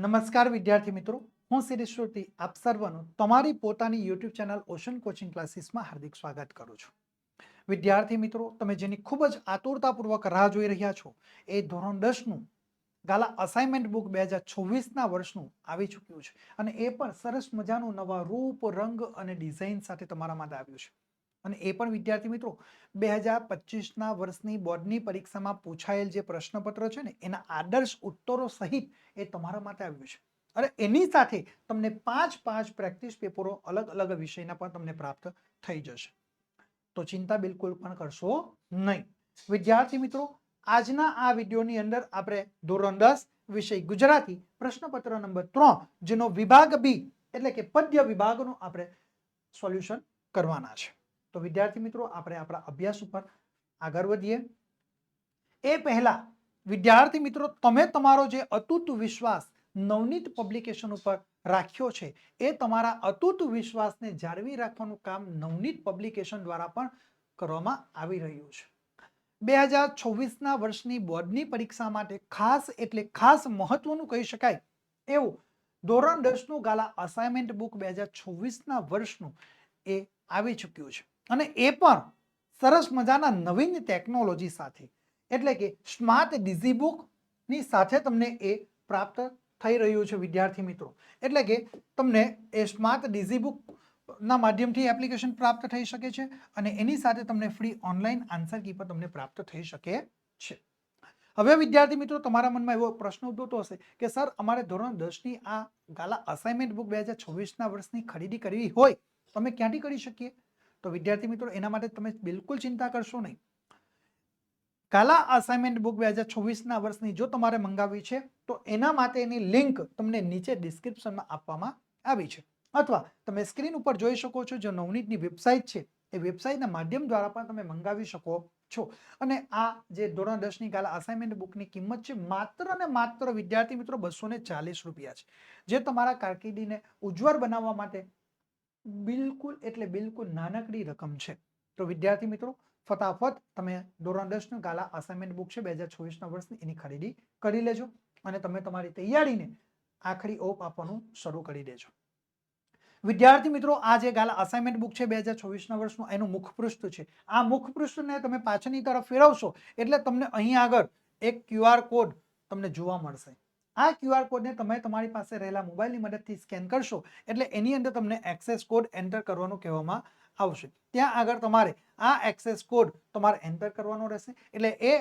નમસ્કાર વિદ્યાર્થી મિત્રો. હું શ્રી શ્રુતિ આપ સર્વનું તમારી પોતાની યુટ્યુબ ચેનલ ઓશન કોચિંગ ક્લાસીસમાં હાર્દિક સ્વાગત કરું છું. વિદ્યાર્થી મિત્રો, તમે જેની ખૂબ જ આતુરતાપૂર્વક રાહ જોઈ રહ્યા છો, એ ધોરણ દસનું ગાલા અસાઇનમેન્ટ બુક બે હજાર છવ્વીસના વર્ષનું આવી ચૂક્યું છે. અને એ પણ સરસ મજાનું નવા રૂપ, રંગ અને ડિઝાઇન સાથે તમારા માટે આવ્યું છે. અને એ પણ વિદ્યાર્થી મિત્રો બે હજાર પચીસના વર્ષની બોર્ડની પરીક્ષામાં પૂછાયેલ જે પ્રશ્નપત્ર છે ને, એના આદર્શ ઉત્તરો સહિત એ તમારા માટે આવ્યું છે. અને એની સાથે તમને પાંચ પાંચ પ્રેક્ટિસ પેપરો અલગ અલગ વિષયના પણ તમને પ્રાપ્ત થઈ જશે. તો ચિંતા બિલકુલ પણ કરશો નહીં. વિદ્યાર્થી મિત્રો, આજના આ વિડીયોની અંદર આપણે ધોરણ દસ વિષય ગુજરાતી પ્રશ્નપત્ર નંબર ત્રણ, જેનો વિભાગ બી એટલે કે પદ્ય વિભાગનું આપણે સોલ્યુશન કરવાના છે. તો વિદ્યાર્થી મિત્રો, આપણે આપણા અભ્યાસ ઉપર આગળ વધીએ. એ પહેલા, વિદ્યાર્થી મિત્રો, તમે તમારો જે અતૂટ વિશ્વાસ નવનીત પબ્લિકેશન ઉપર રાખ્યો છે, એ તમારા અતૂટ વિશ્વાસને જાળવી રાખવાનું કામ નવનીત પબ્લિકેશન દ્વારા પણ કરવામાં આવી રહ્યું છે. બે હજાર છવ્વીસના વર્ષની બોર્ડની પરીક્ષા માટે ખાસ એટલે ખાસ મહત્વનું કહી શકાય એવું ધોરણ દસનું ગાલા અસાઇનમેન્ટ બુક બે હજાર છવ્વીસના વર્ષનું એ આવી ચૂક્યું છે. અને એ પણ સરસ મજાના નવીન ટેકનોલોજી સાથે. એટલે કે સ્માર્ટ ડીઝી બુકની સાથે તમને એ પ્રાપ્ત થઈ રહ્યું છે, વિદ્યાર્થી મિત્રો. એટલે કે તમને એ સ્માર્ટ ડીઝી બુક માધ્યમથી એપ્લિકેશન પ્રાપ્ત થઈ શકે છે અને એની સાથે તમને ફ્રી ઓનલાઈન આન્સર કી પણ તમને પ્રાપ્ત થઈ શકે છે. હવે વિદ્યાર્થી મિત્રો, તમારા મનમાં એવો પ્રશ્ન ઉદ્ભવતો હશે કે, સર, અમારે ધોરણ દસની આ ગાલા અસાઇનમેન્ટ બુક બે હજાર છવ્વીસના વર્ષની ખરીદી કરવી હોય, તો અમે ક્યાંથી કરી શકીએ? તો વિદ્યાર્થી મિત્રો, એના માટે તમે બિલકુલ ચિંતા કરશો નહીં. કાલા અસાઇનમેન્ટ બુક બે હજાર છવ્વીસના વર્ષની જો તમારે મંગાવવી છે, તો એના માટેની લિંક તમને નીચે ડિસ્ક્રિપ્શનમાં આપવામાં આવી છે. અથવા તમે સ્ક્રીન ઉપર જોઈ શકો છો, જે નવનીતની વેબસાઇટ છે, એ વેબસાઇટના માધ્યમ દ્વારા પણ તમે મંગાવી શકો છો. અને આ જે ધોરણ દસની કાલા અસાઇનમેન્ટ બુકની કિંમત છે, માત્ર ને માત્ર વિદ્યાર્થી મિત્રો બસો ચાલીસ રૂપિયા છે. જે તમારા કારકિર્દીને ઉજ્જવળ બનાવવા માટે બિલકુલ એટલે બિલકુલ નાનકડી રકમ છે. તો વિદ્યાર્થી મિત્રો, ફટાફટ તમે ધોરણ દસનું ગાલા અસાઇનમેન્ટ બુક છે, બે હજાર ચોવીસના વર્ષની, એની ખરીદી કરી લેજો અને તમે તમારી તૈયારીને આખરી ઓપ આપવાનું શરૂ કરી દેજો. વિદ્યાર્થી મિત્રો, આ જે ગાલા અસાઇનમેન્ટ બુક છે, બે હજાર ચોવીસના વર્ષનું, એનું મુખપૃષ્ઠ છે. આ મુખપૃષ્ઠને તમે પાછળની તરફ ફેરવશો એટલે તમને અહીં આગળ એક ક્યુઆર કોડ તમને જોવા મળશે. આ ક્યુઆર કોડને તમે તમારી પાસે રહેલા મોબાઈલની મદદથી સ્કેન કરશો એટલે એની અંદર તમને એક્સેસ કોડ એન્ટર કરવાનું કહેવામાં આવશે. ત્યાં આગળ તમારે આ એક્સેસ કોડ તમારે એન્ટર કરવાનો રહેશે એટલે એ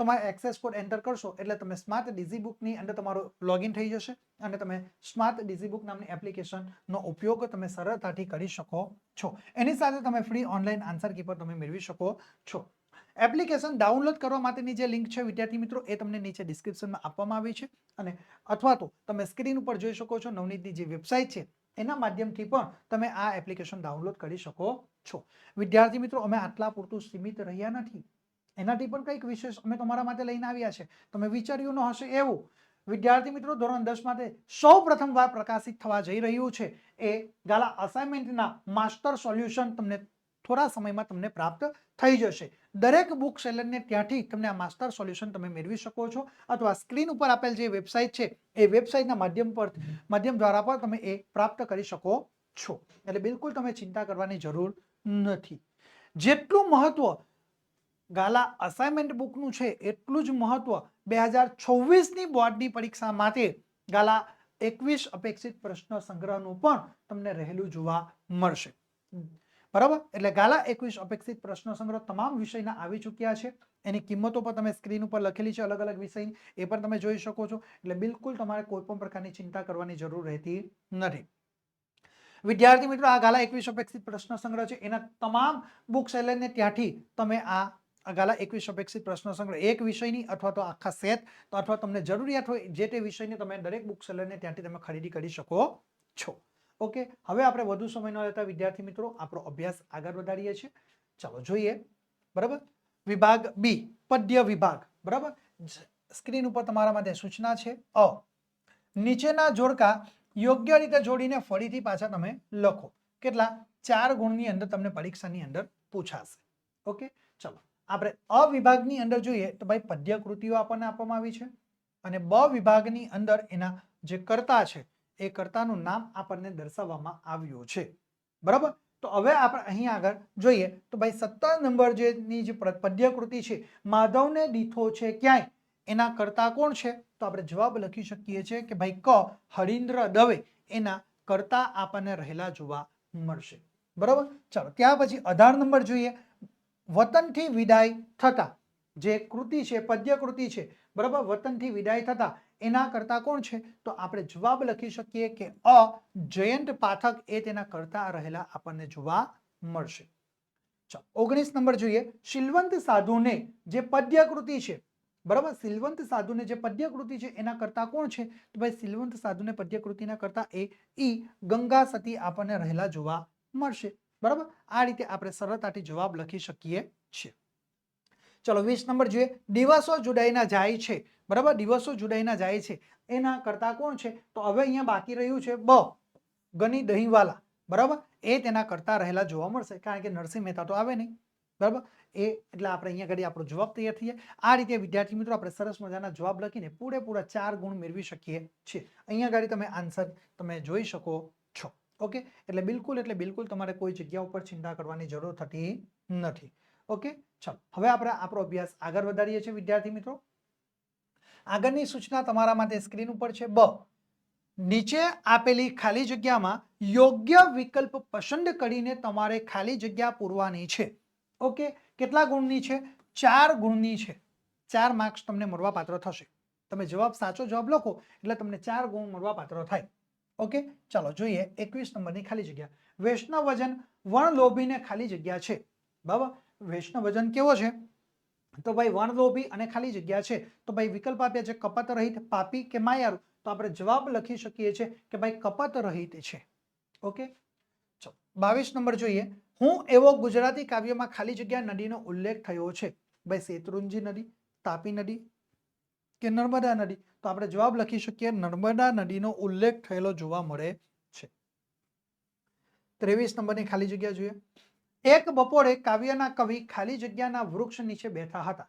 તમારે એક્સેસ કોડ એન્ટર કરશો એટલે તમે સ્માર્ટ ડીઝી બુકની અંદર તમારું લોગિન થઈ જશે અને તમે સ્માર્ટ ડીઝી બુક નામની એપ્લિકેશનનો ઉપયોગ તમે સરળતાથી કરી શકો છો. એની સાથે તમે ફ્રી ઓનલાઈન આન્સર કીપર તમે મેળવી શકો છો. એપ્લિકેશન ડાઉનલોડ કરવા માટેની જે લિંક છે, વિદ્યાર્થી મિત્રો, એ તમને નીચે ડિસ્ક્રિપ્શનમાં આપવામાં આવી છે. અને અથવા તો તમે સ્ક્રીન ઉપર જોઈ શકો છો, નવનીતની જે વેબસાઇટ છે, એના માધ્યમથી પણ તમે આ એપ્લિકેશન ડાઉનલોડ કરી શકો છો. વિદ્યાર્થી મિત્રો, અમે આટલા પૂરતું સીમિત રહ્યા નથી. એનાથી પણ કંઈક વિશેષ અમે તમારા માટે લઈને આવ્યા છે. તમે વિચાર્યું ન હશે એવું. વિદ્યાર્થી મિત્રો, ધોરણ દસ માટે સૌ પ્રથમવાર પ્રકાશિત થવા જઈ રહ્યું છે. એ ગાલા અસાઇનમેન્ટના માસ્ટર સોલ્યુશન તમને થોડા સમયમાં તમને પ્રાપ્ત થઈ જશે. દરેક બુક સેલરને ત્યાંથી તમને આ માસ્ટર સોલ્યુશન તમે મેળવી શકો છો. અથવા સ્ક્રીન ઉપર આપેલ જે વેબસાઇટ છે, એ વેબસાઇટના માધ્યમ પર, માધ્યમ દ્વારા પણ તમે એ પ્રાપ્ત કરી શકો છો. એટલે બિલકુલ તમે ચિંતા કરવાની જરૂર નથી. જેટલું મહત્વ ગાલા અસાઇનમેન્ટ બુકનું છે, એટલું જ મહત્વ બે હજાર છવ્વીસની બોર્ડની પરીક્ષા માટે ગાલા એકવીસ અપેક્ષિત પ્રશ્ન સંગ્રહનું પણ તમને રહેલું જોવા મળશે. બરાબર? એટલે ગાલા એકવીસ અપેક્ષિત પ્રશ્ન સંગ્રહ તમામ વિષયના આવી ચૂક્યા છે. એની કિંમતો પણ તમે સ્ક્રીન ઉપર લખેલી છે અલગ અલગ વિષયની. એ પણ તમે જોઈ શકો છો. એટલે બિલકુલ તમારે કોઈ પણ પ્રકારની ચિંતા કરવાની જરૂર રહેતી નથી. વિદ્યાર્થી મિત્રો, આ ગાલા એકવીસ અપેક્ષિત પ્રશ્ન સંગ્રહ છે. એના તમામ બુક સેલરને ત્યાંથી તમે આ ગાલા એકવીસ અપેક્ષિત પ્રશ્ન સંગ્રહ એક વિષયની અથવા તો આખા સેટ અથવા તમને જરૂરિયાત હોય જે તે વિષયની તમે દરેક બુક સેલરને ત્યાંથી તમે ખરીદી કરી શકો છો. ઓકે હવે આપણે વધુ સમય ન લેતા વિદ્યાર્થી મિત્રો, આપણો અભ્યાસ આગળ વધારીએ છીએ. ચાલો જોઈએ. બરાબર? વિભાગ બી પદ્ય વિભાગ. બરાબર? સ્ક્રીન ઉપર તમારા માટે સૂચના છે. અ, નીચેના જોડકા યોગ્ય રીતે જોડીને ફરીથી પાછા તમે લખો. કેટલા? ચાર ગુણની અંદર તમને પરીક્ષાની અંદર પૂછાશે. ઓકે ચલો. આપણે અ વિભાગની અંદર જોઈએ તો ભાઈ પદ્ય કૃતિઓ આપણને આપવામાં આવી છે. અને બ વિભાગની અંદર એના જે કર્તા છે એ કર્તાનું નામ આપણને દર્શાવવામાં આવ્યું છે. બરાબર? તો હવે આપણે અહીં આગળ જોઈએ તો ભાઈ સત્તર નંબર જેની જે પદ્યકૃતિ છે, માધવને દીઠો છે ક્યાંય? એના કર્તા કોણ છે? તો આપણે જવાબ લખી શકીએ છીએ કે ભાઈ ક, હરીન્દ્ર દવે, એના કર્તા આપણને રહેલા જોવા મળશે. બરાબર? ચાલો, ત્યાર પછી અઢાર નંબર જોઈએ. વતનથી વિદાય થતા જે કૃતિ છે પદ્ય કૃતિ છે, બરાબર? વતનથી વિદાય થતા એના કરતા કોણ છે? તો આપણે જવાબ લખી શકીએ કે અ, જયંત પાઠક એ તેના કરતા રહેલા આપણને જોવા મળશે. ઓગણીસ નંબર જોઈએ. શીલવંત સાધુને જે પદ્યકૃતિ છે, બરાબર? સિલવંત સાધુને જે પદ્યકૃતિ છે, એના કરતા કોણ છે? તો ભાઈ સિલવંત સાધુને પદ્યકૃતિના કરતા એ, ઈ ગંગા સતી આપણને રહેલા જોવા મળશે. બરાબર? આ રીતે આપણે સરળતાથી જવાબ લખી શકીએ છીએ. ચલો, વીસ નંબર જોઈએ. દિવસો જુદાઈના જાય છે. બરાબર? દિવસો જુદાઈના જાય છે. એના કરતા કોણ છે? તો હવે અહીંયા બાકી રહ્યું છે બ, ગની દહીંવાલા. બરાબર? એ તેના કરતા રહેલા જોવા મળશે, કારણ કે નરસિંહ મહેતા તો આવે નહીં. બરાબર? એ એટલે આપણે અહીંયા ઘડી આપણો જવાબ તૈયાર થઈ જાય આ રીતે વિદ્યાર્થી મિત્રો આપણે સરસ મજાના જવાબ લખીને પૂરેપૂરા ચાર ગુણ મેળવી શકીએ છીએ. અહીંયા ઘડી તમે આન્સર તમે જોઈ શકો છો. ઓકે? એટલે બિલકુલ એટલે બિલકુલ તમારે કોઈ જગ્યા ઉપર ચિંતા કરવાની જરૂર થતી નથી. ઓકે? ચાલો, હવે આપણે આપણો અભ્યાસ આગળ વધારીએ છીએ વિદ્યાર્થી મિત્રો. આગળની સૂચના તમારા માટે સ્ક્રીન ઉપર છે. બ. નીચે આપેલી ખાલી જગ્યામાં યોગ્ય વિકલ્પ પસંદ કરીને તમારે ખાલી જગ્યા પૂરવાની છે. ઓકે? કેટલા ગુણની છે? ચાર ગુણની છે. ચાર માર્ક્સ તમને મળવાપાત્ર થશે. તમે જવાબ સાચો જવાબ લખો, એટલે તમને ચાર ગુણ મળવાપાત્ર થાય. ઓકે? ચાલો, જોઈએ એકવીસ નંબરની ખાલી જગ્યા. વૈષ્ણવ વજન વણલોભીને ખાલી જગ્યા છે. બરાબર? વૈષ્ણવ વજન કેવો છે? તો ભાઈ વણલોભી અને ખાલી જગ્યા છે. તો ભાઈ વિકલ્પ આપ્યા છે કપત રહિત, પાપી કે માયારું? તો આપણે જવાબ લખી શકીએ છીએ કે ભાઈ કપત રહિત છે. ઓકે? ચલો, બાવીસ નંબર જોઈએ. હું એવો ગુજરાતી કાવ્યમાં ખાલી જગ્યા નદીનો ઉલ્લેખ થયો છે. ભાઈ શેત્રુંજી નદી, તાપી નદી કે નર્મદા નદી? તો આપણે જવાબ લખી શકીએ, નર્મદા નદીનો ઉલ્લેખ થયેલો જોવા મળે છે. ત્રેવીસ નંબરની ખાલી જગ્યા જોઈએ. એક બપોરે કાવ્યના કવિ ખાલી જગ્યાના વૃક્ષ નીચે બેઠા હતા.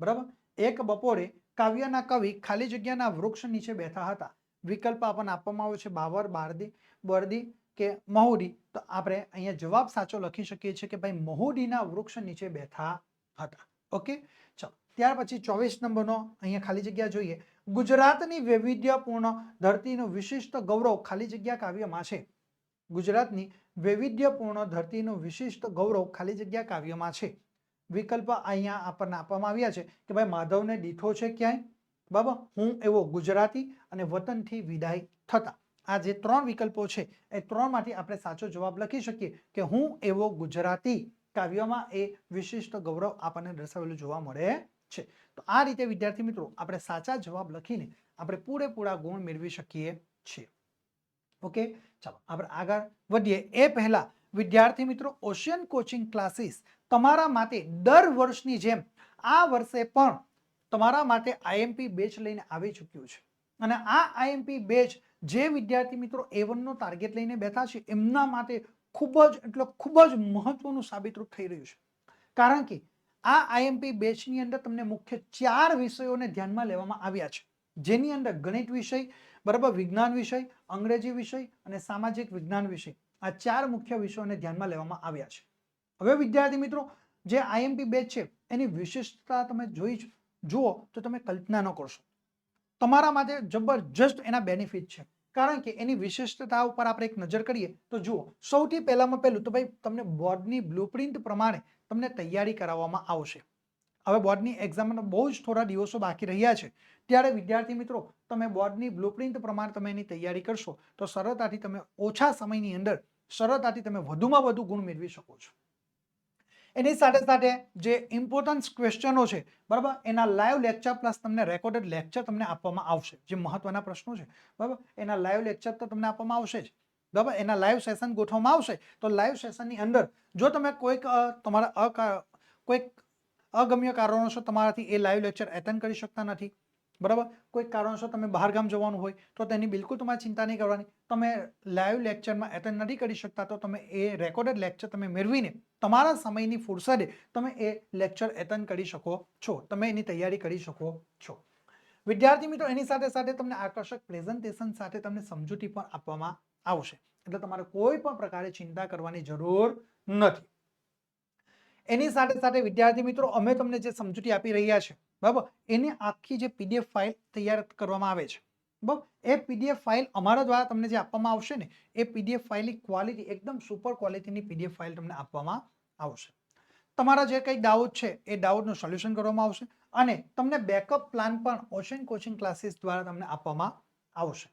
બરાબર? એક બપોરે કાવ્યના કવિ ખાલી જગ્યાના વૃક્ષ નીચે બેઠા હતા. વિકલ્પ આપણને આપવામાં આવ્યો છે બાવર બારદી બરદી કે મહુડી. તો આપણે અહીંયા જવાબ સાચો લખી શકીએ છીએ કે ભાઈ મહુડીના વૃક્ષ નીચે બેઠા હતા. ઓકે? ચાલો, ત્યાર પછી ચોવીસ નંબરનો અહીંયા ખાલી જગ્યા જોઈએ. ગુજરાતની વૈવિધ્યપૂર્ણ ધરતીનું વિશિષ્ટ ગૌરવ ખાલી જગ્યા કાવ્યમાં છે. ગુજરાતની વૈવિધ્યપૂર્ણ ધરતીનું વિશિષ્ટ ગૌરવ ખાલી જગ્યા કાવ્યમાં છે. વિકલ્પ અહીંયા આપણને આપવામાં આવ્યા છે કે ભાઈ માધવને દીઠો છે ક્યાંય? બાબા, હું એવો ગુજરાતી અને વતનથી વિદાય થતા. આ જે ત્રણ વિકલ્પો છે, એ ત્રણમાંથી આપણે સાચો જવાબ લખી શકીએ કે હું એવો ગુજરાતી કાવ્યમાં એ વિશિષ્ટ ગૌરવ આપણને દર્શાવેલું જોવા મળે છે. તો આ રીતે, વિદ્યાર્થી મિત્રો, આપણે સાચા જવાબ લખીને આપણે પૂરેપૂરા ગુણ મેળવી શકીએ છીએ. ઓકે? ચાલો, આપણે આગળ વધીએ. એ પહેલા, વિદ્યાર્થી મિત્રો, ઓશિયન કોચિંગ ક્લાસીસ તમારા માટે દર વર્ષની જેમ આ વર્ષે પણ તમારા માટે આઈએમપી બેચ લઈને આવી ચૂક્યું છે. અને આ આઈએમપી બેચ જે વિદ્યાર્થી મિત્રો એ નો ટાર્ગેટ લઈને બેઠા છે, એમના માટે ખૂબ જ, એટલે ખૂબ જ મહત્વનું સાબિતરૂપ થઈ રહ્યું છે. કારણ કે આ આઈએમપી બેચની અંદર તમને મુખ્ય ચાર વિષયોને ધ્યાનમાં લેવામાં આવ્યા છે. જેની અંદર ગણિત વિષય બરાબર? વિજ્ઞાન વિષય, અંગ્રેજી વિષય અને સામાજિક વિજ્ઞાન વિષય. આ ચાર મુખ્ય વિષયોને ધ્યાનમાં લેવામાં આવ્યા છે. હવે વિદ્યાર્થી મિત્રો, જે આઈએમપી બેચ છે, એની વિશિષ્ટતા તમે જોઈ જુઓ તો તમે કલ્પના ન કરશો. તમારા માટે જબરજસ્ત એના બેનિફિટ છે. કારણ કે એની વિશિષ્ટતા ઉપર આપણે એક નજર કરીએ તો જુઓ, સૌથી પહેલામાં પહેલું તો ભાઈ, તમને બોર્ડની બ્લુપ્રિન્ટ પ્રમાણે તમને તૈયારી કરાવવામાં આવશે. હવે બોર્ડની એક્ઝામના બહુ જ થોડા દિવસો બાકી રહ્યા છે. ત્યારે વિદ્યાર્થી મિત્રો, તમે બોર્ડની બ્લુપ્રિન્ટ પ્રમાણે તમે એની તૈયારી કરશો, તો સરળતાથી તમે ઓછા સમયની અંદર સરળતાથી તમે વધુમાં વધુ ગુણ મેળવી શકો છો. એની સાથે સાથે જે ઇમ્પોર્ટન્સ ક્વેશ્ચનો છે, બરાબર, એના લાઈવ લેક્ચર પ્લસ તમને રેકોર્ડેડ લેક્ચર તમને આપવામાં આવશે, જે મહત્વના પ્રશ્નો છે, બરાબર, એના લાઈવ લેક્ચર તો તમને આપવામાં આવશે જ, બરાબર, એના લાઈવ સેશન ગોઠવવામાં આવશે, તો લાઈવ સેશનની અંદર જો તમે કોઈક તમારા કોઈક અગમ્ય કારણોસર તમારાથી એ લાઈવ લેક્ચર એટેન્ડ કરી શકતા નથી બરાબર? કોઈ કારણોસર તમે બહાર ગામ જવાનું હોય, તો તેની બિલકુલ તમારે ચિંતા નહીં કરવાની. તમે લાઈવ લેક્ચરમાં એટેન્ડ નથી કરી શકતા, તો તમે એ રેકોર્ડેડ લેક્ચર તમે મેળવીને તમારા સમયની ફુરસદે તમે એ લેક્ચર એટેન્ડ કરી શકો છો. તમે એની તૈયારી કરી શકો છો. વિદ્યાર્થી મિત્રો, એની સાથે સાથે તમને આકર્ષક પ્રેઝન્ટેશન સાથે તમને સમજૂતી પણ આપવામાં આવશે. એટલે તમારે કોઈ પણ પ્રકારે ચિંતા કરવાની જરૂર નથી. એની સાથે સાથે વિદ્યાર્થી મિત્રો, અમે તમને જે સમજૂતી આપી રહ્યા છે બરાબર? એની આખી જે પીડીએફ ફાઇલ તૈયાર કરવામાં આવે છે. બરાબર? એ પીડીએફ ફાઇલ અમારા દ્વારા તમને જે આપવામાં આવશે ને, એ પીડીએફ ફાઇલની ક્વોલિટી એકદમ સુપર ક્વોલિટીની પીડીએફ ફાઇલ તમને આપવામાં આવશે. તમારા જે કંઈ ડાઉટ છે, એ ડાઉટનું સોલ્યુશન કરવામાં આવશે અને તમને બેકઅપ પ્લાન પણ ઓશન કોચિંગ ક્લાસીસ દ્વારા તમને આપવામાં આવશે.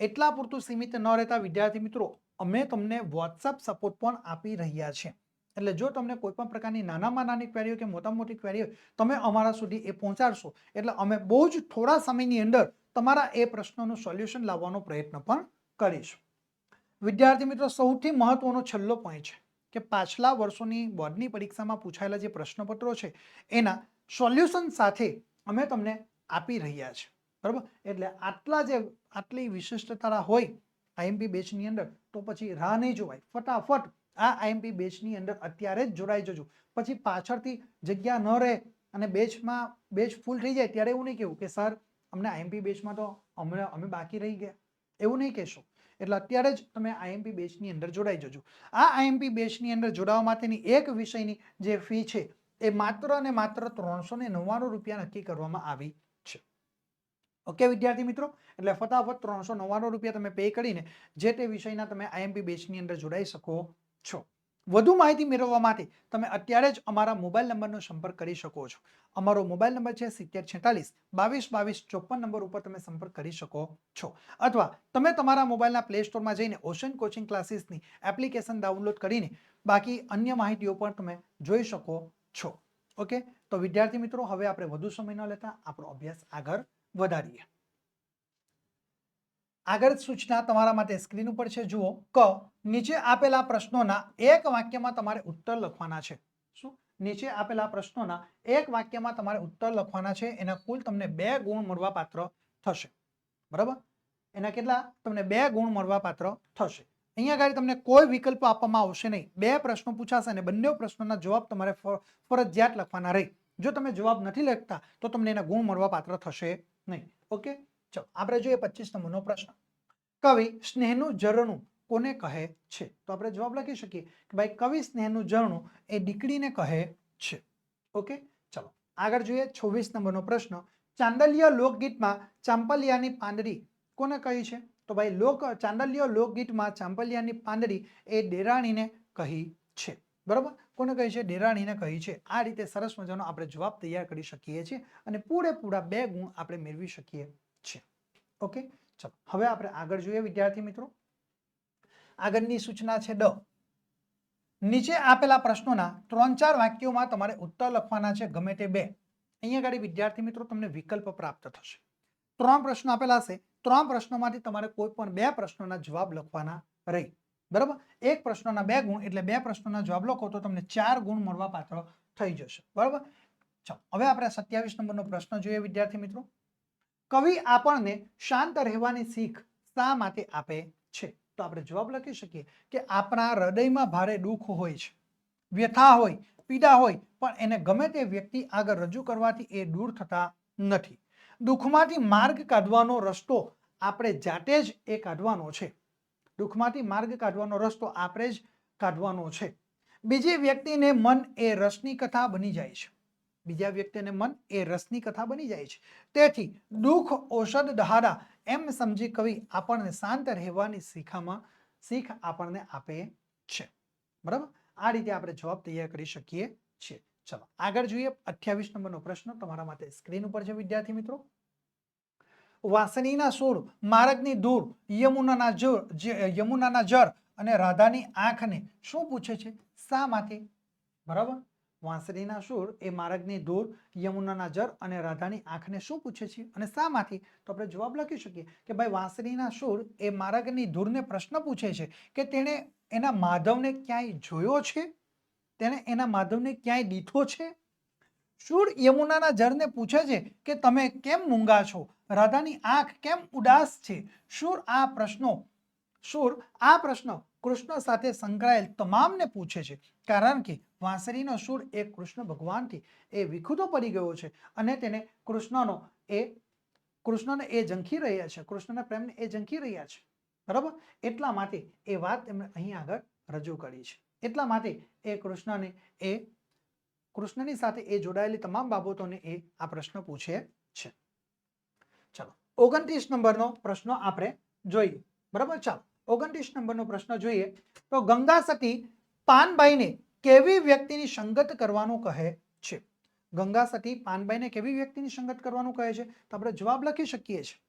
એટલા પૂરતું સીમિત ન રહેતા વિદ્યાર્થી મિત્રો, અમે તમને વોટ્સઅપ સપોર્ટ પણ આપી રહ્યા છે એટલે જો તમને કોઈ પણ પ્રકારની નાનામાં નાની ક્વેરીઓ કે મોટા મોટી ક્વેરી હોય, તમે અમારા સુધી એ પહોંચાડશો. એટલે અમે બહુ જ થોડા સમયની અંદર તમારા એ પ્રશ્નોનું સોલ્યુશન લાવવાનો પ્રયત્ન પણ કરીશું. વિદ્યાર્થી મિત્રો, સૌથી મહત્વનો છેલ્લો પોઈન્ટ છે કે પાછલા વર્ષોની બોર્ડની પરીક્ષામાં પૂછાયેલા જે પ્રશ્નપત્રો છે, એના સોલ્યુશન સાથે અમે તમને આપી રહ્યા છે. બરાબર? એટલે આટલા જે આટલી વિશિષ્ટતા હોય આઈએમપી બેચની અંદર, તો પછી રાહ નહીં જોવાય. ફટાફટ આ આઈએમપી બેચની અંદર અત્યારે જ જોડાઈ જજો. પછી પાછળથી જગ્યા ન રહે અને બેચમાં, બેચ ફૂલ થઈ જાય ત્યારે એવું નહીં કહેવું કે, સર, અમને આઈએમપી બેચમાં તો અમને, અમે બાકી રહી ગયા. એવું નહીં કહેશો. એટલે અત્યારે જ તમે આઈએમપી બેચની અંદર જોડાઈ જજો. આ આઈએમપી બેચની અંદર જોડાવા માટેની એક વિષયની જે ફી છે, એ માત્ર અને માત્ર ત્રણસો ને નવ્વાણું રૂપિયા નક્કી કરવામાં આવી છે. ઓકે, વિદ્યાર્થી મિત્રો? એટલે ફટાફટ ત્રણસો નવ્વાણું રૂપિયા તમે પે કરીને જે તે વિષયના તમે આઈએમપી બેચની અંદર જોડાઈ શકો છો. વધુ માહિતી મેળવવા માટે તમે અત્યારે જ અમારા મોબાઈલ નંબરનો સંપર્ક કરી શકો છો. અમારો મોબાઈલ નંબર છે સિત્તેર છેતાલીસ, બાવીસ બાવીસ, ચોપન નંબર ઉપર તમે સંપર્ક કરી શકો છો. અથવા તમે તમારા મોબાઈલના પ્લે સ્ટોરમાં જઈને ઓશન કોચિંગ ક્લાસીસની એપ્લિકેશન ડાઉનલોડ કરીને બાકી અન્ય માહિતીઓ પણ તમે જોઈ શકો છો. ઓકે? તો વિદ્યાર્થી મિત્રો, હવે આપણે વધુ સમય ન લેતા આપણો અભ્યાસ આગળ વધારીએ. આગળ સૂચના તમારા માટે સ્ક્રીન ઉપર છે. જુઓ, ક, નીચે આપેલા પ્રશ્નોના એક વાક્યમાં તમારે ઉત્તર લખવાના છે. શું? નીચે આપેલા પ્રશ્નોના એક વાક્યમાં તમારે ઉત્તર લખવાના છે. એના કુલ તમને બે ગુણ મળવા પાત્ર થશે. બરાબર? એના કેટલા? તમને બે ગુણ મળવા પાત્ર થશે. અહીંયા આગળ તમને કોઈ વિકલ્પ આપવામાં આવશે નહીં. બે પ્રશ્નો પૂછાશે અને બંને પ્રશ્નોના જવાબ તમારે ફરજિયાત લખવાના રહે. જો તમે જવાબ નથી લખતા, તો તમને એના ગુણ મળવા પાત્ર થશે નહીં. ઓકે? ચલો, આપણે જોઈએ પચીસ નંબરનો પ્રશ્ન. કવિ સ્નેહનું ઝરણું કોને કહે છે? તો આપણે જવાબ લખી શકીએ કે ભાઈ, કવિ સ્નેહનું ઝરણું એ દીકરીને કહે છે. ઓકે? ચલો, આગળ જોઈએ છવ્વીસ નંબરનો પ્રશ્ન. ચાંદલિય લોકગીતમાં ચાંપલિયાની પાંદડી કોને કહી છે? તો ભાઈ, લોક, ચાંદલિય લોકગીતમાં ચાંપલિયાની પાંદડી એ દેરાણીને કહી છે. બરાબર? કોને કહી છે? ડેરાણીને કહી છે. આ રીતે સરસ મજાનો આપણે જવાબ તૈયાર કરી શકીએ છીએ અને પૂરેપૂરા બે ગુણ આપણે મેળવી શકીએ ઓકે? ચલો, હવે આપણે આગળ જોઈએ વિદ્યાર્થી મિત્રો. આગળની સૂચના છે ડ. નીચે આપેલા પ્રશ્નોના ત્રણ ચાર વાક્યોમાં તમારે ઉત્તર લખવાના છે, ગમે તે બે. અહીંયા આગળ વિદ્યાર્થી મિત્રો તમને વિકલ્પ પ્રાપ્ત થશે. ત્રણ પ્રશ્નો આપેલા હશે ત્રણ પ્રશ્નોમાંથી તમારે કોઈ પણ બે પ્રશ્નોના જવાબ લખવાના રહી. બરાબર? એક પ્રશ્નના બે ગુણ એટલે બે પ્રશ્નોના જવાબ લખો તો તમને ચાર ગુણ મળવા પાત્ર થઈ જશે. બરાબર? ચાલો, હવે આપણે સત્યાવીસ નંબરનો પ્રશ્ન જોઈએ વિદ્યાર્થી મિત્રો. કવિ આપણને શાંત રહેવાની શીખ શા માટે આપે છે? તો આપણે જવાબ લખી શકીએ કે આપણા હૃદયમાં ભારે દુઃખ હોય છે, વ્યથા હોય, પીડા હોય, પણ એને ગમે તે વ્યક્તિ આગળ રજૂ કરવાથી એ દૂર થતા નથી. દુઃખમાંથી માર્ગ કાઢવાનો રસ્તો આપણે જાતે જ એ કાઢવાનો છે. દુઃખમાંથી માર્ગ કાઢવાનો રસ્તો આપણે જ કાઢવાનો છે. બીજી વ્યક્તિને મન એ રસની કથા બની જાય છે. બીજા વ્યક્તિને મન એ રસની કથા બની જાય છે. તેથી દુઃખ, ઔષધ, દહાડા એમ સમજી કવિ આપણને શાંત રહેવાની શીખામાં શીખ આપણને આપે છે. બરાબર? આ રીતે આપણે જવાબ તૈયાર કરી શકીએ છીએ. ચલો, આગળ જોઈએ અઠ્યાવીસ નંબરનો પ્રશ્ન. તમારા માટે સ્ક્રીન ઉપર છે, વિદ્યાર્થી મિત્રો. વાસનીના સૂર, માર્ગની દૂર યમુનાના જર યમુનાના જર અને રાધાની આંખને શું પૂછે છે? શા માટે? બરાબર? વાંસળીના સૂર એ માર્ગની ધૂર યમુનાના જર અને રાધાની આંખને શું પૂછે છે? અને શામાંથી તો આપણે જવાબ લખી શકીએ કે ભાઈ વાંસળીના સૂર એ માર્ગની ધૂરને પ્રશ્ન પૂછે છે કે તેણે એના માધવને ક્યાંય જોયો છે? તેણે એના માધવને ક્યાંય દીઠો છે? શૂર યમુનાના જરને પૂછે છે કે તમે કેમ મૂંગા છો? રાધાની આંખ કેમ ઉદાસ છે? શૂર આ પ્રશ્નો શૂર આ પ્રશ્ન કૃષ્ણ સાથે સંકળાયેલ તમામને પૂછે છે. કારણ કે વાંસળીનો સૂર એ કૃષ્ણ ભગવાનથી એ વિખુદો પડી ગયો છે અને તેને કૃષ્ણનો એ, કૃષ્ણને એ ઝંખી રહ્યા છે, કૃષ્ણના પ્રેમને એ ઝંખી રહ્યા છે. બરાબર? એટલા માટે એ વાત એમણે અહીં આગળ રજૂ કરી છે. એટલા માટે એ કૃષ્ણને એ, કૃષ્ણની સાથે એ જોડાયેલી તમામ બાબતોને એ આ પ્રશ્ન પૂછે છે. ચાલો, ઓગણત્રીસ નંબરનો પ્રશ્ન આપણે જોઈએ. બરાબર? ચાલો, ઓગણત્રીસ નંબરનો પ્રશ્ન જોઈએ. તો ગંગા સતી પાનબાઈને કેવી વ્યક્તિની સંગત કરવાનું કહે છે? ગંગા સતી પાનબાઈને કેવી વ્યક્તિની સંગત કરવાનું કહે છે? તો આપણે જવાબ લખી શકીએ છીએ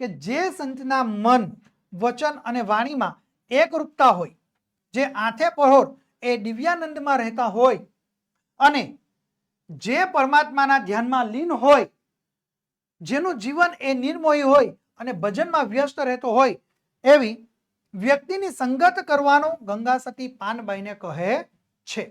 કે જે સંતના મન, વચન અને વાણીમાં એકરૂપતા હોય, જે આઠે પહોર એ દિવ્યાનંદમાં રહેતા હોય અને જે પરમાત્માના ધ્યાનમાં લીન હોય, જેનું જીવન એ નિર્મોહી હોય અને ભજનમાં વ્યસ્ત રહેતો હોય, એવી વ્યક્તિની સંગત કરવાનું ગંગા સતી પાનબાઈને કહે છે.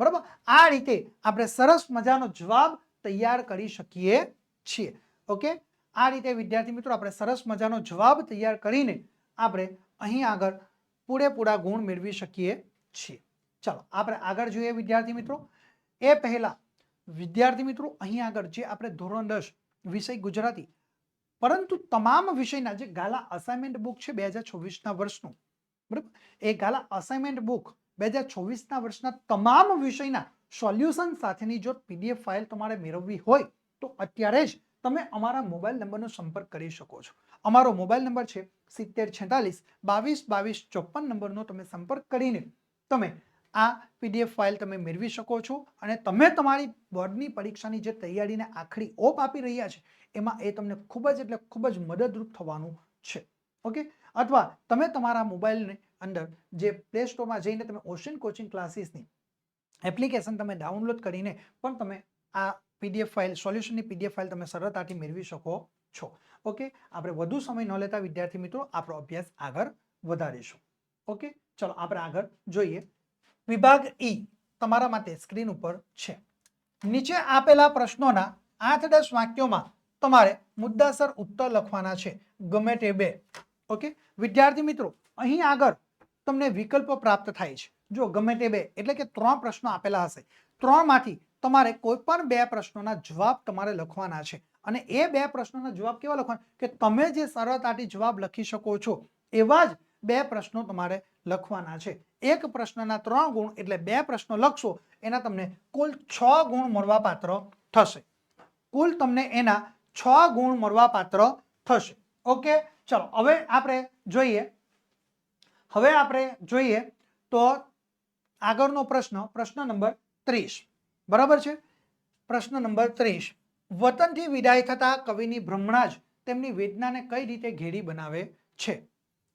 બરાબર? આ રીતે આપણે સરસ મજાનો જવાબ તૈયાર કરી શકીએ છીએ. ઓકે? આ રીતે, વિદ્યાર્થી મિત્રો, આપણે સરસ મજાનો જવાબ તૈયાર કરીને આપણે અહીં આગળ પૂરેપૂરા ગુણ મેળવી શકીએ છીએ. ચાલો, આપણે આગળ જોઈએ, વિદ્યાર્થી મિત્રો. એ પહેલા, વિદ્યાર્થી મિત્રો, અહીં આગળ જે આપણે ધોરણ દસ વિષય ગુજરાતી, પરંતુ તમામ વિષયના જે ગાલા અસાઇનમેન્ટ બુક છે, બે હજાર છવ્વીસના વર્ષનું, બરાબર? એ ગાલા અસાઇનમેન્ટ બુક બે હજાર છવ્વીસના વર્ષના તમામ વિષયના સોલ્યુશન સાથેની જો પીડીએફ ફાઇલ તમારે મેળવવી હોય, તો અત્યારે જ તમે અમારા મોબાઈલ નંબરનો સંપર્ક કરી શકો છો. અમારો મોબાઈલ નંબર છે સિત્તેર છેતાલીસ, બાવીસ બાવીસ ચોપન નંબરનો તમે સંપર્ક કરીને તમે આ પીડીએફ ફાઇલ તમે મેળવી શકો છો અને તમે તમારી બોર્ડની પરીક્ષાની જે તૈયારીને આખરી ઓપ આપી રહ્યા છે, એમાં એ તમને ખૂબ જ એટલે ખૂબ જ મદદરૂપ થવાનું છે. ઓકે? અથવા તમે તમારા મોબાઈલની અંદર જે પ્લે સ્ટોરમાં જઈને તમે ઓશન કોચિંગ ક્લાસીસની એપ્લિકેશન તમે ડાઉનલોડ કરીને પણ તમે આ પીડીએફ ફાઇલ, સોલ્યુશનની પીડીએફ ફાઇલ તમે સરળતાથી મેળવી શકો છો. ઓકે? આપણે વધુ સમય ન લેતા વિદ્યાર્થી મિત્રો, આપણો અભ્યાસ આગળ વધારીશું. ઓકે? ચલો, આપણે આગળ જોઈએ. વિભાગ ઈ તમારા માટે સ્ક્રીન ઉપર છે. નીચે આપેલા પ્રશ્નોના આઠ દસ વાક્યોમાં તમારે મુદ્દાસર ઉત્તર લખવાના છે. ગમે તે બે. ઓકે? વિદ્યાર્થી મિત્રો, અહીં આગળ તમને વિકલ્પો પ્રાપ્ત થાય છે. જો ગમે તે બે, એટલે કે ત્રણ પ્રશ્નો આપેલા હશે. ત્રણમાંથી તમારે કોઈ પણ બે પ્રશ્નોના જવાબ તમારે લખવાના છે. અને એ બે પ્રશ્નોના જવાબ કેવા લખવાના? કે તમે જે સરળતાથી જવાબ લખી શકો છો, એવા જ બે પ્રશ્નો તમારે લખવાના છે. એક પ્રશ્નના ત્રણ ગુણ એટલે બે પ્રશ્નો લખશો, એના તમને કુલ છ ગુણ મળવા પાત્ર થશે. કુલ તમને એના છ ગુણ મળવા પાત્ર થશે. ઓકે? ચલો, હવે આપણે જોઈએ. હવે આપણે જોઈએ તો આગળનો પ્રશ્ન પ્રશ્ન નંબર ત્રીસ. બરાબર છે? પ્રશ્ન નંબર ત્રીસ. વતનથી વિદાય થતા કવિની ભ્રમણા જ તેમની વેદનાને કઈ રીતે ઘેરી બનાવે છે?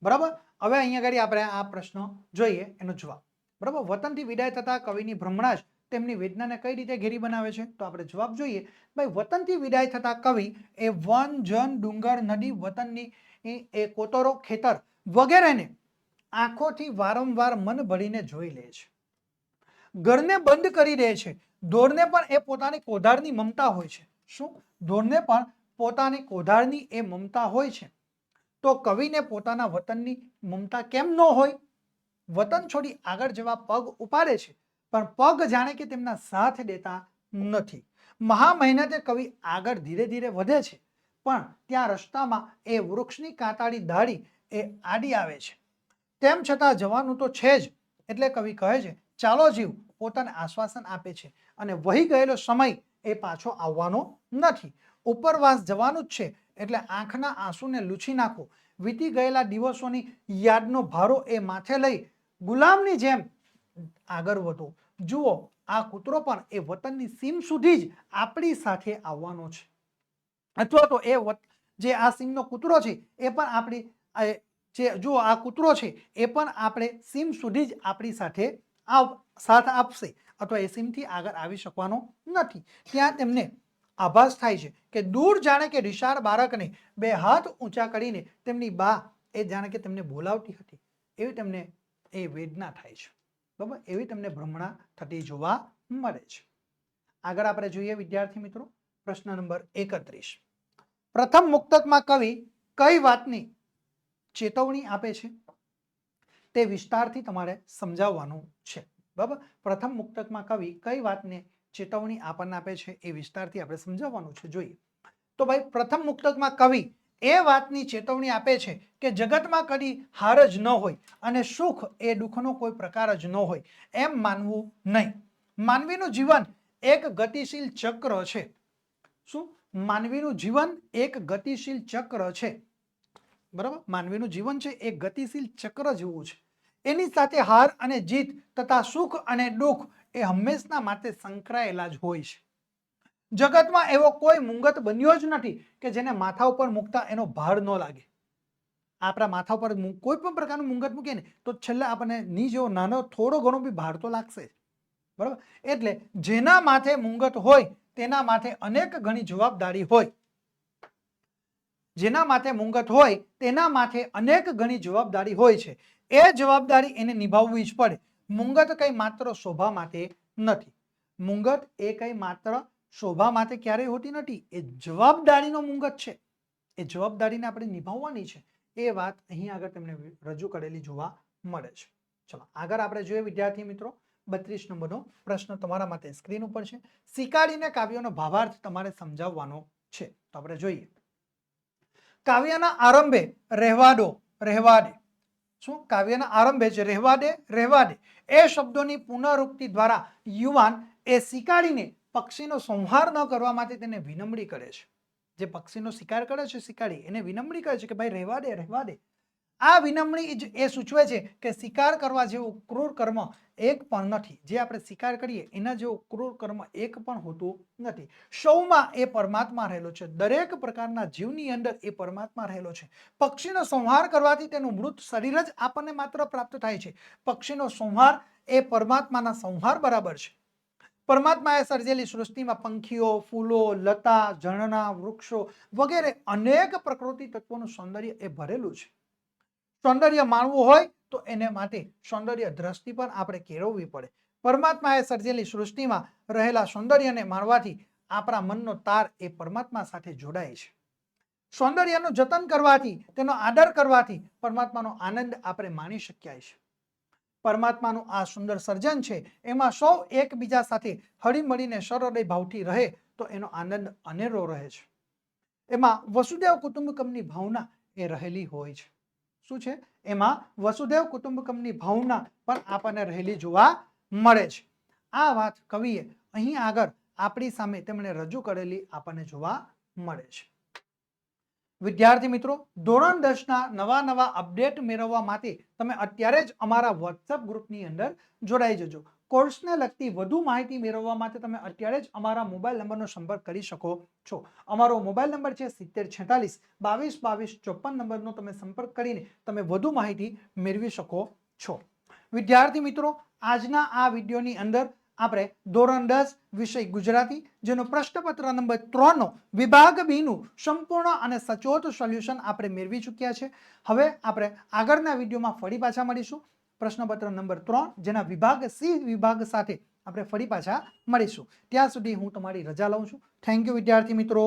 બરાબર? હવે અહીંયા આગળ આપણે આ પ્રશ્ન જોઈએ, એનો જવાબ. બરાબર? વતનથી વિદાય થતા કવિની ભ્રમણા જ તેમની વેદનાને કઈ રીતે ઘેરી બનાવે છે? તો આપણે જવાબ જોઈએ. ભાઈ, વતનથી વિદાય થતા કવિ એ વન જન ડુંગર નદી વતનની એ કોતરો ખેતર વગેરેને આંખોથી વારંવાર મન ભરીને જોઈ લે છે. ઘરને બંધ કરી દે છે. ઢોરને પણ એ પોતાની કોધારની મમતા હોય છે. શું? ઢોરને પણ પોતાની કોધારની એ મમતા હોય છે. તો કવિને પોતાના વતનની મમતા કેમ ન હોય? વતન છોડી આગળ જવા પગ ઉપાડે છે. પણ પગ જાણે કે તેમના સાથ દેતા નથી. મહા મહેનતે કવિ આગળ ધીરે ધીરે વધે છે. પણ ત્યાં રસ્તામાં એ વૃક્ષની કાંટાળી ધાડી એ આડી આવે છે. તેમ છતાં જવાનું તો છે જ, એટલે કવિ કહે છે, ચાલો જીવ, પોતાને આશ્વાસન આપે છે. અને વહી ગયેલો સમય એ પાછો આવવાનો નથી. ઉપરવાસ જવાનું જ છે, એટલે આંખના આંસુને લૂછી નાખો. વીતી ગયેલા દિવસોની યાદનો ભારો એ માથે લઈ ગુલામની જેમ આગળ વધો. જુઓ, આ કૂતરો પણ એ વતનની સીમ સુધી જ આપણી સાથે આવવાનો છે. અથવા તો એ જે આ સીમનો કૂતરો છે, એ પણ આપણી જે જો આ કૂતરો છે, એ પણ આપણે સીમ સુધી જ આપણી સાથે સાથ આપશે અથવા એ સીમથી આગળ આવી શકવાનો નથી. ત્યાં તેમને આભાસ થાય છે કે દૂર જાણે કે રિશાળ બાળકને બે હાથ ઊંચા કરીને તેમની બા એ જાણે કે તેમને બોલાવતી હતી. એવી તેમને એ વેદના થાય છે. બરાબર? એવી તેમને ભ્રમણા થતી જોવા મળે છે. આગળ આપણે જોઈએ વિદ્યાર્થી મિત્રો, પ્રશ્ન નંબર એકત્રીસ. પ્રથમ મુક્તકમાં કવિ કઈ વાતની ચેતવણી આપે છે? તે વિસ્તારથી તમારે સમજાવવાનું છે. બરાબર? પ્રથમ મુક્તકમાં કવિ કઈ વાતને ચેતવણી આપણને આપે છે એ વિસ્તારથી આપણે સમજાવવાનું છે. જોઈએ. તો ભાઈ, પ્રથમ મુક્તકમાં કવિ એ વાતની ચેતવણી આપે છે કે જગતમાં કદી હાર જ ન હોય અને સુખ એ દુઃખનો કોઈ પ્રકાર જ ન હોય એમ માનવું નહીં. માનવીનું જીવન એક ગતિશીલ ચક્ર છે. શું? માનવીનું જીવન એક ગતિશીલ ચક્ર છે. બરાબર? માનવીનું જીવન છે એ ગતિશીલ ચક્ર જેવું છે. એની સાથે હાર અને જીત તથા સુખ અને દુઃખ એ હંમેશના માટે સંકળાયેલા જ હોય છે. જગતમાં એવો કોઈ મુંગત બન્યો જ નથી કે જેને માથા ઉપર મૂકતા એનો ભાર ન લાગે. આપણા માથા ઉપર કોઈ પણ પ્રકારનું મુંગત મૂકીએ ને તો છેલ્લે આપણને ની જેવો નાનો થોડો ઘણો બી ભાર તો લાગશે બરાબર? એટલે જેના માથે મુંગત હોય તેના માથે અનેક ઘણી જવાબદારી હોય. જેના માથે મુંગત હોય, તેના માથે અનેક ઘણી જવાબદારી હોય છે. એ જવાબદારી એને નિભાવવી જ પડે. મુંગત કઈ માત્ર શોભા માટે નથી. મુંગત એ કઈ માત્ર શોભા માટે ક્યારેય હોતી નથી. એ જવાબદારીનો મુંગત છે. એ જવાબદારીને આપણે નિભાવવાની છે. એ વાત અહીં આગળ તેમણે રજૂ કરેલી જોવા મળે છે. ચલો, આગળ આપણે જોઈએ વિદ્યાર્થી મિત્રો. બત્રીસ નંબરનો પ્રશ્ન તમારા માટે સ્ક્રીન ઉપર છે. શિકારીને કાવ્યોનો ભાવાર્થ તમારે સમજાવવાનો છે. તો આપણે જોઈએ. કાવ્યના આરંભે રહેવાડો, રહેવાડે. શું? કાવ્યના આરંભે જે રહેવાડે રહેવાડે. એ શબ્દોની પુનરુક્તિ દ્વારા યુવાન એ શિકારીને પક્ષીનો સંહાર ન કરવા માટે તેને વિનમ્રી કરે છે. જે પક્ષીનો શિકાર કરે છે શિકારી, એને વિનમ્રી કરે છે કે ભાઈ રહેવા દે રહેવા દે આ વિનમ્રી એ સૂચવે છે કે શિકાર કરવા જેવું ક્રૂર કર્મ એક પણ નથી. જે આપણે શિકાર કરીએ, એના જેવો ક્રૂર કર્મ એક પણ હોતું નથી. સૌમાં એ પરમાત્મા રહેલો છે. દરેક પ્રકારના જીવની અંદર એ પરમાત્મા રહેલો છે. પક્ષીનો સંહાર કરવાથી તેનું મૃત શરીર જ આપણને માત્ર પ્રાપ્ત થાય છે. પક્ષીનો સંહાર એ પરમાત્માના સંહાર બરાબર છે. પરમાત્માએ સર્જેલી સૃષ્ટિમાં પંખીઓ, ફૂલો, લતા, ઝરણા, વૃક્ષો વગેરે અનેક પ્રકૃતિ તત્વોનું સૌંદર્ય એ ભરેલું છે. સૌંદર્ય માણવું હોય તો એને માટે સૌંદર્ય દ્રષ્ટિ પણ આપણે કેળવવી પડે. પરમાત્માએ સર્જેલી સૃષ્ટિમાં રહેલા સૌંદર્યને માણવાથી આપણા મનનો તાર એ પરમાત્મા સાથે જોડાય છે. સૌંદર્યનું જતન કરવાથી, તેનો આદર કરવાથી પરમાત્માનો આનંદ આપણે માણી શક્યા છે. પરમાત્માનું આ સુંદર સર્જન છે, એમાં સૌ એકબીજા સાથે હળીમળીને સરહૃદય ભાવથી રહે તો એનો આનંદ અનેરો રહે છે. એમાં વસુદેવ કુટુંબકમની ભાવના એ રહેલી હોય છે. શું છે? એમાં વસુદેવ કુટુંબકમની ભાવના પણ આપણને રહેલી જોવા મળે છે. આ વાત કવિએ અહીં આગળ આપણી સામે તેમણે રજૂ કરેલી આપણને જોવા મળે છે. વિદ્યાર્થી મિત્રો, ધોરણ દસના નવા નવા અપડેટ મેળવવા માટે તમે અત્યારે જ અમારા વોટ્સઅપ ગ્રુપની અંદર જોડાઈ જજો. કોર્સને લગતી વધુ માહિતી મેળવવા માટે તમે અત્યારે જ અમારા મોબાઈલ નંબરનો સંપર્ક કરી શકો છો. અમારો મોબાઈલ નંબર છે સિત્તેર છેતાલીસ, બાવીસ બાવીસ ચોપન નંબરનો તમે સંપર્ક કરીને તમે વધુ માહિતી મેળવી શકો છો. વિદ્યાર્થી મિત્રો, આજના આ વિડીયોની અંદર આપણે ધોરણ દસ વિષય ગુજરાતી, જેનો પ્રશ્નપત્ર નંબર ત્રણનો વિભાગ બીનું સંપૂર્ણ અને સચોટ સોલ્યુશન આપણે મેળવી ચૂક્યા છે. હવે આપણે આગળના વિડીયોમાં ફરી પાછા મળીશું. પ્રશ્નપત્ર નંબર ત્રણ, જેના વિભાગ સી વિભાગ સાથે આપણે ફરી પાછા મળીશું. ત્યાં સુધી હું તમારી રજા લઉં છું. થેન્ક યુ વિદ્યાર્થી મિત્રો.